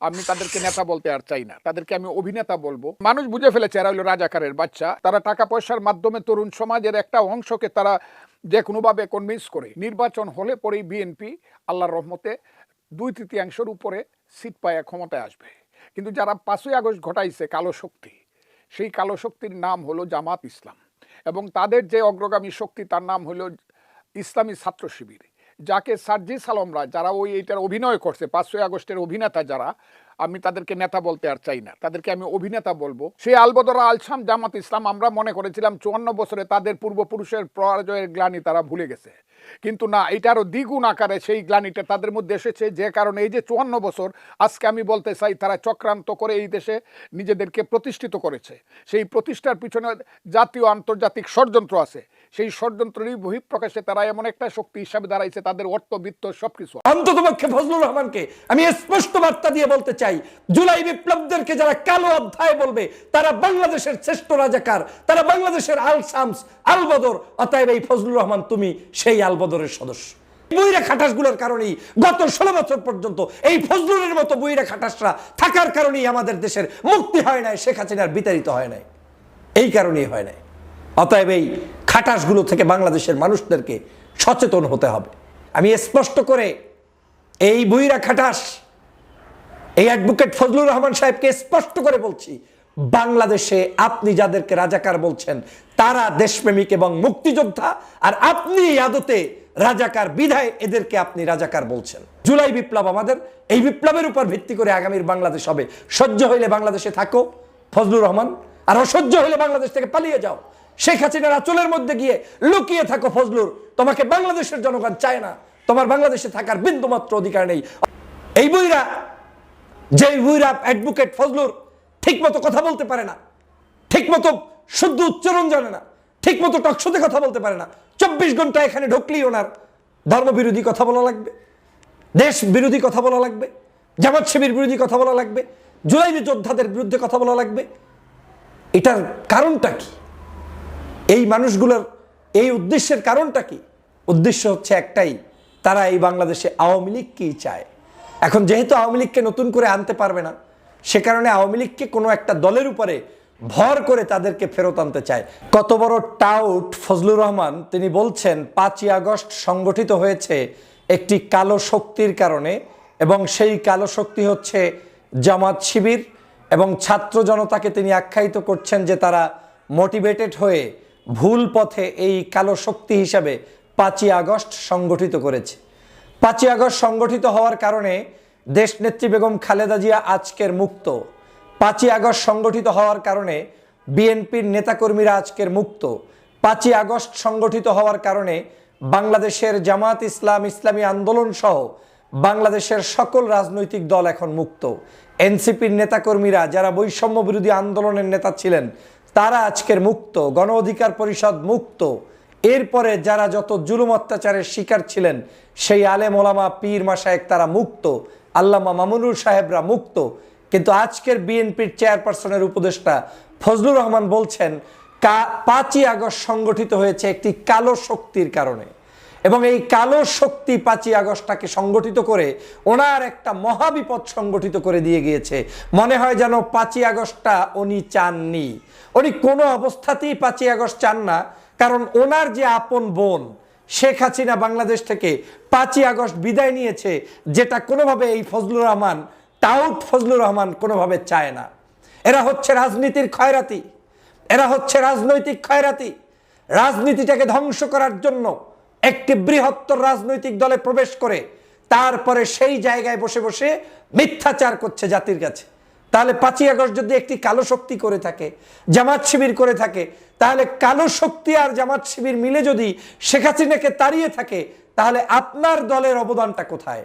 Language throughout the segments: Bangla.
আমি তাদেরকে নেতা বলতে আর চাই না। তাদেরকে আমি অভিনেতা বলব। মানুষ বুঝে ফেলেছে এরা হলো রাজাকারের বাচ্চা। তারা টাকা পয়সার মাধ্যমে তরুণ সমাজের একটা অংশকে তারা যে কোনোভাবে কনভিন্স করে। নির্বাচন হলে পরেই বিএনপি আল্লাহর রহমতে দুই তৃতীয়াংশের উপরে সিট পায় ক্ষমতায় আসবে। কিন্তু যারা পাঁচই আগস্ট ঘটাইছে কালো শক্তি, সেই কালো শক্তির নাম হলো জামাত ইসলাম। এবং তাদের যে অগ্রগামী শক্তি তার নাম হলো ইসলামী ছাত্র শিবির। যাকে সার্জিস আলমরা যারা ওই এইটার অভিনয় করছে, পাঁচই আগস্টের অভিনেতা যারা, আমি তাদেরকে নেতা বলতে আর চাই না। তাদেরকে আমি অভিনেতা বলব। সেই আলবদরা আলসাম জামাত ইসলাম, আমরা মনে করেছিলাম চুয়ান্ন বছরে তাদের পূর্বপুরুষের পরাজয়ের গ্লানি তারা ভুলে গেছে। কিন্তু না এটারও দ্বিগুণ আকারে সেই গ্লানিটা তাদের মধ্যে এসেছে, যে কারণে এই যে চুয়ান্ন বছর, আজকে আমি বলতে চাই তারা চক্রান্ত করে এই দেশে নিজেদেরকে প্রতিষ্ঠিত করেছে। সেই প্রতিষ্ঠার পিছনে জাতীয় আন্তর্জাতিক ষড়যন্ত্র আছে। সেই ষড়যন্ত্রেরই বহিঃপ্রকাশে তারা এমন একটা শক্তি হিসাবে দাঁড়াইছে, তাদের অর্থ, বিত্ত সবকিছু। অন্ততপক্ষে ফজলুর রহমানকে আমি স্পষ্ট বার্তা দিয়ে বলতে চাই, জুলাই বিপ্লবদেরকে যারা কালো অধ্যায় বলবে, তারা বাংলাদেশের শ্রেষ্ঠ রাজাকার, তারা বাংলাদেশের আল শামস, আল বদর, অতএব এই ফজলুর রহমান তুমি সেই আল বদরের সদস্য। বইরা খাটাসগুলোর কারণেই গত ষোলো বছর পর্যন্ত এই ফজলুরের মতো বইরা খাটাসরা থাকার কারণেই আমাদের দেশের মুক্তি হয় নাই, শেখ হাসিনার বিতাড়িত হয় নাই। এই কারণেই হয় নাই। অতএব এই খাটাসগুলো থেকে বাংলাদেশের মানুষদেরকে সচেতন হতে হবে। আমি স্পষ্ট করে এই বইরা খাটাস এই অ্যাডভোকেট ফজলুর রহমান সাহেবকে স্পষ্ট করে বলছি, বাংলাদেশে আপনি যাদেরকে রাজাকার বলছেন, তারা দেশপ্রেমিক এবং মুক্তিযোদ্ধা, আর আপনি আদতে রাজাকার বিধায় এদেরকে আপনি রাজাকার বলছেন। জুলাই বিপ্লব আমাদের, এই বিপ্লবের উপর ভিত্তি করে আগামীর বাংলাদেশ হবে। সহ্য হইলে বাংলাদেশে থাকো, ফজলুর রহমান, আর অসহ্য হইলে বাংলাদেশ থেকে পালিয়ে যাও। শেখ হাসিনার আচলের মধ্যে গিয়ে লুকিয়ে থাকো ফজলুর। তোমাকে বাংলাদেশের জনগণ চায় না। তোমার বাংলাদেশে থাকার বিন্দুমাত্র অধিকার নেই। এই বইরা যে বুইরা অ্যাডভোকেট ফজলুর ঠিক মতো কথা বলতে পারে না। ঠিক মতো শুদ্ধ উচ্চারণ জানে না। ঠিক মতো টকশোতে কথা বলতে পারে না। চব্বিশ ঘণ্টা এখানে ঢুকলেই ওনার ধর্মবিরোধী কথা বলা লাগবে। দেশ বিরোধী কথা বলা লাগবে। জামাত শিবির বিরোধী কথা বলা লাগবে। জুলাই যোদ্ধাদের বিরুদ্ধে কথা বলা লাগবে। এটার কারণটা কি? এই মানুষগুলোর এই উদ্দেশ্যের কারণটা কি? উদ্দেশ্য হচ্ছে একটাই, তারা এই বাংলাদেশে আওয়ামী লীগকেই চায়? এখন যেহেতু আওয়ামী লীগকে নতুন করে আনতে পারবে না, সে কারণে আওয়ামী লীগকে কোনো একটা দলের উপরে ভর করে তাদেরকে ফেরত আনতে চায়। কত বড় টাউট ফজলুর রহমান, তিনি বলছেন, পাঁচই আগস্ট সংগঠিত হয়েছে একটি কালো শক্তির কারণে এবং সেই কালো শক্তি হচ্ছে জামাত শিবির এবং ছাত্র জনতাকে তিনি আখ্যায়িত করছেন যে তারা মোটিভেটেড হয়ে ভুল পথে এই কালো শক্তি হিসাবে পাঁচই আগস্ট সংগঠিত করেছে। পাঁচই আগস্ট সংগঠিত হওয়ার কারণে দেশনেত্রী বেগম খালেদা জিয়া আজকের মুক্ত। পাঁচই আগস্ট সংগঠিত হওয়ার কারণে বিএনপির নেতাকর্মীরা আজকের মুক্ত। পাঁচই আগস্ট সংগঠিত হওয়ার কারণে বাংলাদেশের জামাত ইসলাম ইসলামী আন্দোলন সহ বাংলাদেশের সকল রাজনৈতিক দল এখন মুক্ত। এনসিপির নেতাকর্মীরা যারা বৈষম্য বিরোধী আন্দোলনের নেতা ছিলেন তারা আজকের মুক্ত, গণ অধিকার পরিষদ মুক্ত। এরপরে যারা যত জুলুম অত্যাচারের শিকার ছিলেন, সেই আলেম ওলামা পীর মাসায়েক তারা মুক্ত, আল্লামা মামুনুর সাহেবরা মুক্ত। কিন্তু আজকের বিএনপির চেয়ারপারসনের উপদেষ্টা ফজলুর রহমান বলছেন, কা পাঁচই আগস্ট সংগঠিত হয়েছে একটি কালো শক্তির কারণে। এবং এই কালো শক্তি পাঁচই আগস্টটাকে সংগঠিত করে, ওনার একটা মহাবিপদ সংগঠিত করে দিয়ে গিয়েছে। মনে হয় যেন পাঁচই আগস্টটা উনি চাননি। উনি কোনো অবস্থাতেই পাঁচই আগস্ট চান না, কারণ ওনার যে আপন বোন, শেখ হাসিনা বাংলাদেশ থেকে পাঁচই আগস্ট বিদায় নিয়েছে, যেটা কোনোভাবে এই ফজলুর রহমান টাউট ফজলুর রহমান কোনোভাবে চায় না। এরা হচ্ছে রাজনীতির ক্ষয়রাতি এরা হচ্ছে রাজনৈতিক ক্ষয়রাতি রাজনীতিটাকে ধ্বংস করার জন্য একটি বৃহত্তর রাজনৈতিক দলে প্রবেশ করে তারপরে সেই জায়গায় বসে বসে মিথ্যাচার করছে জাতির কাছে। তাহলে পাঁচই আগস্ট যদি একটি কালো শক্তি করে থাকে, জামাত শিবির করে থাকে, তাহলে কালো শক্তি আর জামাত শিবির মিলে যদি শেখ হাসিনাকে তাড়িয়ে থাকে, তাহলে আপনার দলের অবদানটা কোথায়?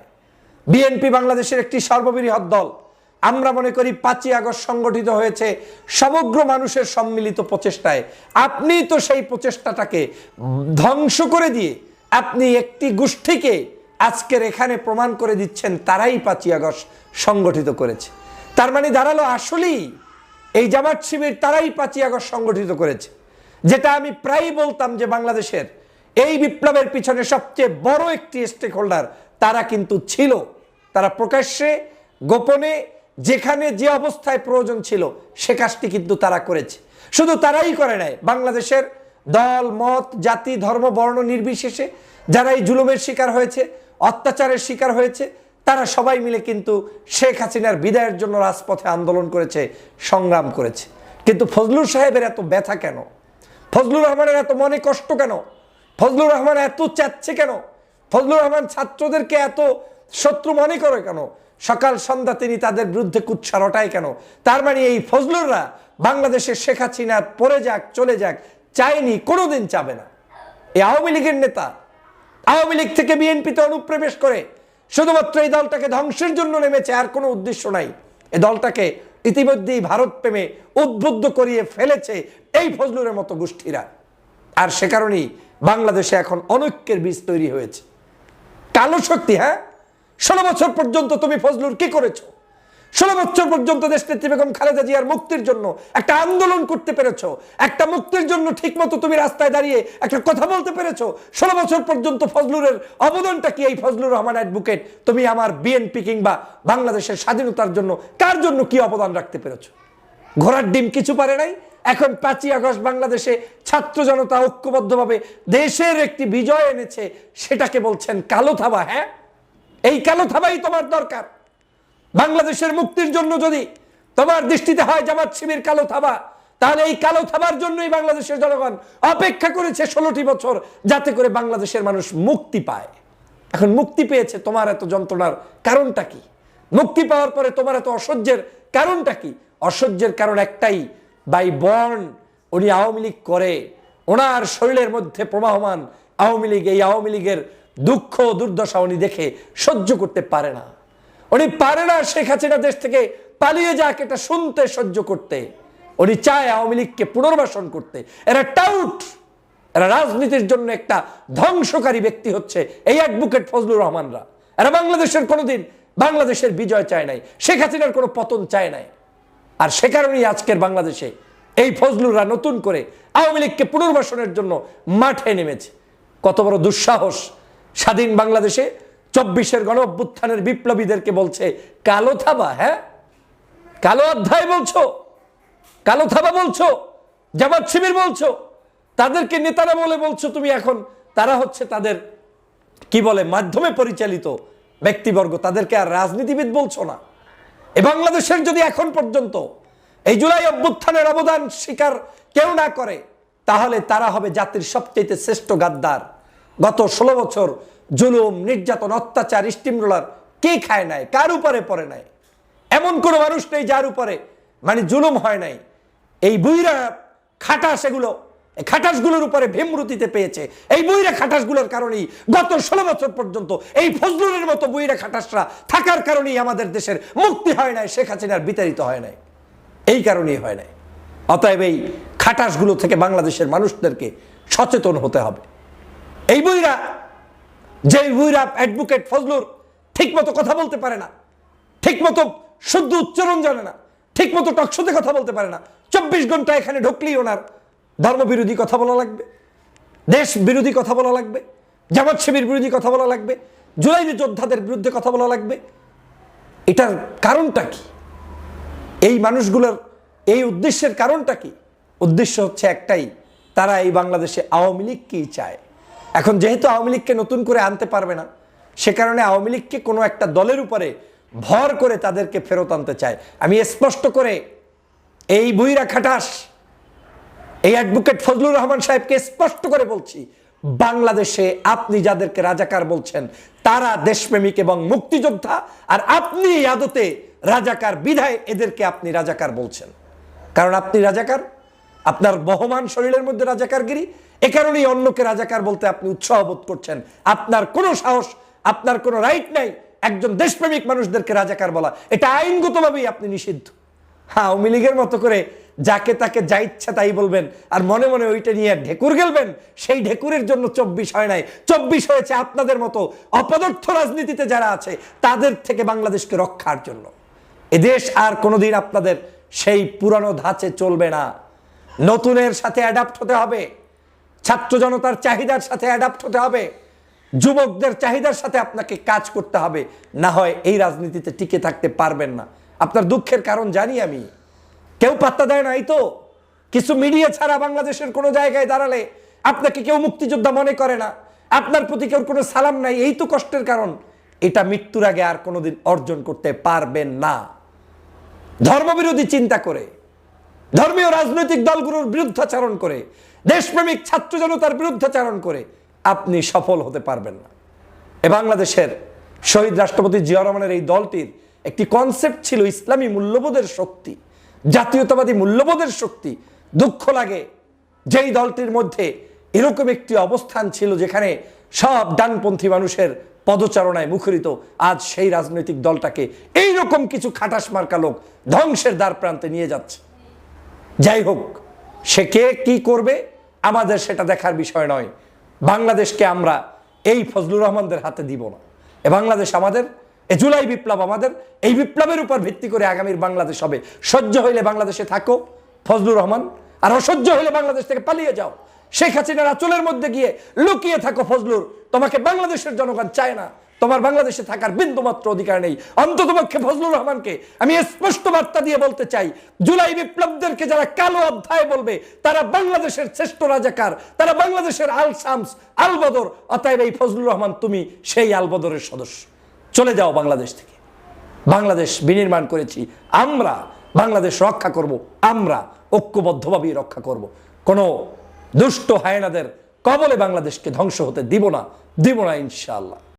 বিএনপি বাংলাদেশের একটি সর্ববৃহৎ দল আমরা মনে করি পাঁচই আগস্ট সংগঠিত হয়েছে সমগ্র মানুষের সম্মিলিত প্রচেষ্টায়। আপনি তো সেই প্রচেষ্টাটাকে ধ্বংস করে দিয়ে আপনি একটি গোষ্ঠীকে আজকের এখানে প্রমাণ করে দিচ্ছেন, তারাই পাঁচই আগস্ট সংগঠিত করেছে। তার মানে দাঁড়াল আসলেই এই জামাত শিবির তারাই পাঁচই আগস্ট সংগঠিত করেছে। যেটা আমি প্রায়ই বলতাম যে বাংলাদেশের এই বিপ্লবের পিছনে সবচেয়ে বড় একটি স্টেক হোল্ডার তারা কিন্তু ছিল। তারা প্রকাশ্যে, গোপনে যেখানে যে অবস্থায় প্রয়োজন ছিল, সে কাজটি কিন্তু তারা করেছে। শুধু তারাই করে নাই, বাংলাদেশের দল, মত, জাতি, ধর্ম, বর্ণ নির্বিশেষে যারা এই জুলুমের শিকার হয়েছে, অত্যাচারের শিকার হয়েছে, তারা সবাই মিলে কিন্তু শেখ হাসিনার বিদায়ের জন্য রাজপথে আন্দোলন করেছে, সংগ্রাম করেছে। কিন্তু ফজলুর সাহেবের এত ব্যথা কেন? ফজলুর রহমানের এত মনে কষ্ট কেন? ফজলুর রহমান এত চাচ্ছে কেন? ফজলুর রহমান ছাত্রদেরকে এত শত্রু মনে করে কেন? সকাল সন্ধ্যা তিনি তাদের বিরুদ্ধে কুৎসা রটায় কেন? তার মানে এই ফজলুররা বাংলাদেশের শেখ হাসিনা পড়ে যাক, চলে যাক, চায়নি, কোনোদিন চাবে না। এই আওয়ামী লীগের নেতা, আওয়ামী লীগ থেকে বিএনপিতে অনুপ্রবেশ করে শুধুমাত্র এই দলটাকে ধ্বংসের জন্য নেমেছে, আর কোনো উদ্দেশ্য নাই। এ দলটাকে ইতিমধ্যেই ভারত প্রেমে উদ্বুদ্ধ করিয়ে ফেলেছে এই ফজলুরের মতো গোষ্ঠীরা। আর সে কারণেই বাংলাদেশে এখন অনৈক্যের বীজ তৈরি হয়েছে। কালো শক্তি হ্যাঁ? ষোলো বছর পর্যন্ত তুমি ফজলুর কি করেছ? ষোলো বছর পর্যন্ত দেশনেত্রী বেগম খালেদা জিয়ার মুক্তির জন্য একটা আন্দোলন করতে পেরেছ, একটা মুক্তির জন্য ঠিকমতো তুমি রাস্তায় দাঁড়িয়ে একটা কথা বলতে পেরেছ, ষোলো বছর পর্যন্ত ফজলুরের অবদানটা কি এই ফজলুর রহমান অ্যাডভোকেট তুমি আমার বিএনপি কিংবা বাংলাদেশের স্বাধীনতার জন্য কার জন্য কি অবদান রাখতে পেরেছ? ঘোড়ার ডিম কিছু পারে নাই? এখন পাঁচই আগস্ট বাংলাদেশে ছাত্র জনতা ঐক্যবদ্ধভাবে দেশের একটি বিজয় এনেছে, সেটাকে বলছেন কালো থাবা হ্যাঁ? এই কালো থাবাই তোমার দরকার। বাংলাদেশের মুক্তির জন্য যদি তোমার দৃষ্টিতে হয় জামাত শিবির কালো থাবা তাহলে এই কালো থাবার জন্যই বাংলাদেশের জনগণ অপেক্ষা করেছে ষোলোটি বছর যাতে করে বাংলাদেশের মানুষ মুক্তি পায়। এখন মুক্তি পেয়েছে তোমার এত যন্ত্রণার কারণটা কি? মুক্তি পাওয়ার পরে তোমার এত অসহ্যের কারণটা কি? অসহ্যের কারণ একটাই বাই বর্ন উনি আওয়ামী লীগ করে, ওনার শরীরের মধ্যে প্রবাহমান আওয়ামী লীগ, এই আওয়ামী লীগের দুঃখ, দুর্দশা উনি দেখে সহ্য করতে পারে না। উনি পারে না শেখ হাসিনা দেশ থেকে পালিয়ে যাক, এটা শুনতে, সহ্য করতে। উনি চায় আওয়ামী লীগকে পুনর্বাসন করতে। এরা টাউট এরা রাজনীতির জন্য একটা ধ্বংসকারী ব্যক্তি হচ্ছে এই অ্যাডভোকেট ফজলুর রহমানরা। এরা বাংলাদেশের কোনোদিন বাংলাদেশের বিজয় চায় নাই, শেখ হাসিনার কোনো পতন চায় নাই। আর সে কারণেই আজকের বাংলাদেশে এই ফজলুররা নতুন করে আওয়ামী লীগকে পুনর্বাসনের জন্য মাঠে নেমেছে। কত বড় দুঃসাহস স্বাধীন বাংলাদেশে চব্বিশের গণ অভ্যুত্থানের বিপ্লবীদেরকে বলছে, কালো থাবা হ্যাঁ? কালো অধ্যায় বলছো? কালো থাবা বলছো? জামাত শিবির বলছো? তাদেরকে নেতারা বলে বলছো তুমি এখন? তারা হচ্ছে তাদের, কি বলে, মাধ্যমে পরিচালিত ব্যক্তিবর্গ। তাদেরকে আর রাজনীতিবিদ বলছো না। এ বাংলাদেশের যদি এখন পর্যন্ত এই জুলাই অভ্যুত্থানের অবদান স্বীকার কেউ না করে, তাহলে তারা হবে জাতির সবচেয়ে শ্রেষ্ঠ গাদ্দার। গত ষোলো বছর জুলুম, নির্যাতন, অত্যাচার, স্টিম রোলার কে খায় নাই? কার উপরে পড়ে নাই? এমন কোনো মানুষ নেই যার উপরে মানে জুলুম হয় নাই। এই বুইরা খাটাস এগুলো এই খাটাসগুলোর উপরে ভীমরুতিতে পেয়েছে। এই বইরা খাটাসগুলোর কারণেই গত ষোলো বছর পর্যন্ত এই ফজলুরের মতো বুইরা খাটাসরা থাকার কারণেই আমাদের দেশের মুক্তি হয় নাই, শেখ হাসিনার বিতাড়িত হয় নাই। এই কারণেই হয় নাই। অতএব এই খাটাসগুলো থেকে বাংলাদেশের মানুষদেরকে সচেতন হতে হবে। এই বইরা যে বইরা অ্যাডভোকেট ফজলুর ঠিক মতো কথা বলতে পারে না ঠিক মতো শুদ্ধ উচ্চারণ জানে না ঠিক মতো টকশোতে কথা বলতে পারে না, চব্বিশ ঘণ্টা এখানে ঢুকলেই ওনার ধর্মবিরোধী কথা বলা লাগবে দেশ বিরোধী কথা বলা লাগবে, জামাত শিবির বিরোধী কথা বলা লাগবে জুলাই যোদ্ধাদের বিরুদ্ধে কথা বলা লাগবে। এটার কারণটা কি? এই মানুষগুলোর, এই উদ্দেশ্যের কারণটা কি? উদ্দেশ্য হচ্ছে একটাই, তারা এই বাংলাদেশে আওয়ামী লীগকেই চায়। এখন যেহেতু আওয়ামী লীগকে নতুন করে আনতে পারবে না, সে কারণে আওয়ামী লীগকে কোনো একটা দলের উপরে ভর করে তাদেরকে ফেরত আনতে চায়। আমি স্পষ্ট করে এই বুইরা খাটাস, এই অ্যাডভোকেট ফজলুর রহমান সাহেবকে স্পষ্ট করে বলছি, বাংলাদেশে আপনি যাদেরকে রাজাকার বলছেন, তারা দেশপ্রেমিক এবং মুক্তিযোদ্ধা, আর আপনি আদতে রাজাকার বিধায় এদেরকে আপনি রাজাকার বলছেন। কারণ আপনি রাজাকার আপনার বহমান শরীরের মধ্যে রাজাকারগিরি এ কারণেই অন্যকে রাজাকার বলতে আপনি উৎসাহ বোধ করছেন। আপনার কোনো সাহস, আপনার কোনো রাইট নাই, একজন দেশপ্রেমিক মানুষদেরকে রাজাকার বলা। এটা আইনগতভাবেই আপনি নিষিদ্ধ। হ্যাঁ আওয়ামী লীগের মতো করে যাকে তাকে যা ইচ্ছা তাই বলবেন, আর মনে মনে ওইটা নিয়ে ঢেকুর গেলবেন, সেই ঢেকুরের জন্য চব্বিশ হয় নাই। চব্বিশ হয়েছে আপনাদের মতো অপদার্থ রাজনীতিতে যারা আছে, তাদের থেকে বাংলাদেশকে রক্ষার জন্য। এদেশ আর কোনোদিন আপনাদের সেই পুরানো ধাঁচে চলবে না। নতুনের সাথে অ্যাডাপ্ট হতে হবে। ছাত্র জনতার চাহিদার সাথে অ্যাডাপ্ট হতে হবে। যুবকদের চাহিদার সাথে আপনাকে কাজ করতে হবে। না হয় এই রাজনীতিতে টিকে থাকতে পারবেন না। আপনার দুঃখের কারণ জানি আমি। কেউ পাত্তা দেয় নাই তো। কিছু মিডিয়া ছাড়া বাংলাদেশের কোনো জায়গায় দাঁড়ালে আপনাকে কেউ মুক্তিযোদ্ধা মনে করে না। আপনার প্রতি কেউ কোনো সালাম নাই, এই তো কষ্টের কারণ। এটা মৃত্যুর আগে আর কোনোদিন অর্জন করতে পারবেন না। ধর্মবিরোধী চিন্তা করে। ধর্মীয় রাজনৈতিক দলগুলোর বিরুদ্ধাচারণ করে, দেশপ্রেমিক ছাত্র জনতার বিরুদ্ধাচারণ করে আপনি সফল হতে পারবেন না। এ বাংলাদেশের শহীদ রাষ্ট্রপতি জিয়া রহমানের এই দলটির একটি কনসেপ্ট ছিল ইসলামী মূল্যবোধের শক্তি, জাতীয়তাবাদী মূল্যবোধের শক্তি। দুঃখ লাগে যেই দলটির মধ্যে এরকম একটি অবস্থান ছিল যেখানে সব ডানপন্থী মানুষের পদচারণায় মুখরিত, আজ সেই রাজনৈতিক দলটাকে এইরকম কিছু খাটাস মার্কা লোক ধ্বংসের দ্বার প্রান্তে নিয়ে যাচ্ছে। যাই হোক, সে কে কি করবে আমাদের সেটা দেখার বিষয় নয়। বাংলাদেশকে আমরা এই ফজলুর রহমানদের হাতে দিব না। এ বাংলাদেশ আমাদের, এ জুলাই বিপ্লব আমাদের, এই বিপ্লবের উপর ভিত্তি করে আগামীর বাংলাদেশ হবে। সহ্য হইলে বাংলাদেশে থাকো ফজলুর রহমান, আর অসহ্য হইলে বাংলাদেশ থেকে পালিয়ে যাও। শেখ হাসিনার আচলের মধ্যে গিয়ে লুকিয়ে থাকো ফজলুর। তোমাকে বাংলাদেশের জনগণ চায় না। তোমার বাংলাদেশে থাকার বিন্দুমাত্র অধিকার নেই। অন্ততপক্ষে ফজলুর রহমানকে আমি স্পষ্ট বার্তা দিয়ে বলতে চাই, জুলাই বিপ্লবদেরকে যারা কালো অধ্যায় বলবে, তারা বাংলাদেশের শ্রেষ্ঠ রাজাকার, তারা বাংলাদেশের আল শামস, আল বদর, অতএব এই ফজলুর রহমান তুমি সেই আল বদরের সদস্য। চলে যাও বাংলাদেশ থেকে। বাংলাদেশ বিনির্মাণ করেছি, আমরা বাংলাদেশ রক্ষা করব, আমরা ঐক্যবদ্ধভাবেই রক্ষা করব। কোনো দুষ্ট হায়নাদের কবলে বাংলাদেশকে ধ্বংস হতে দিব না দিব না ইনশাআল্লাহ।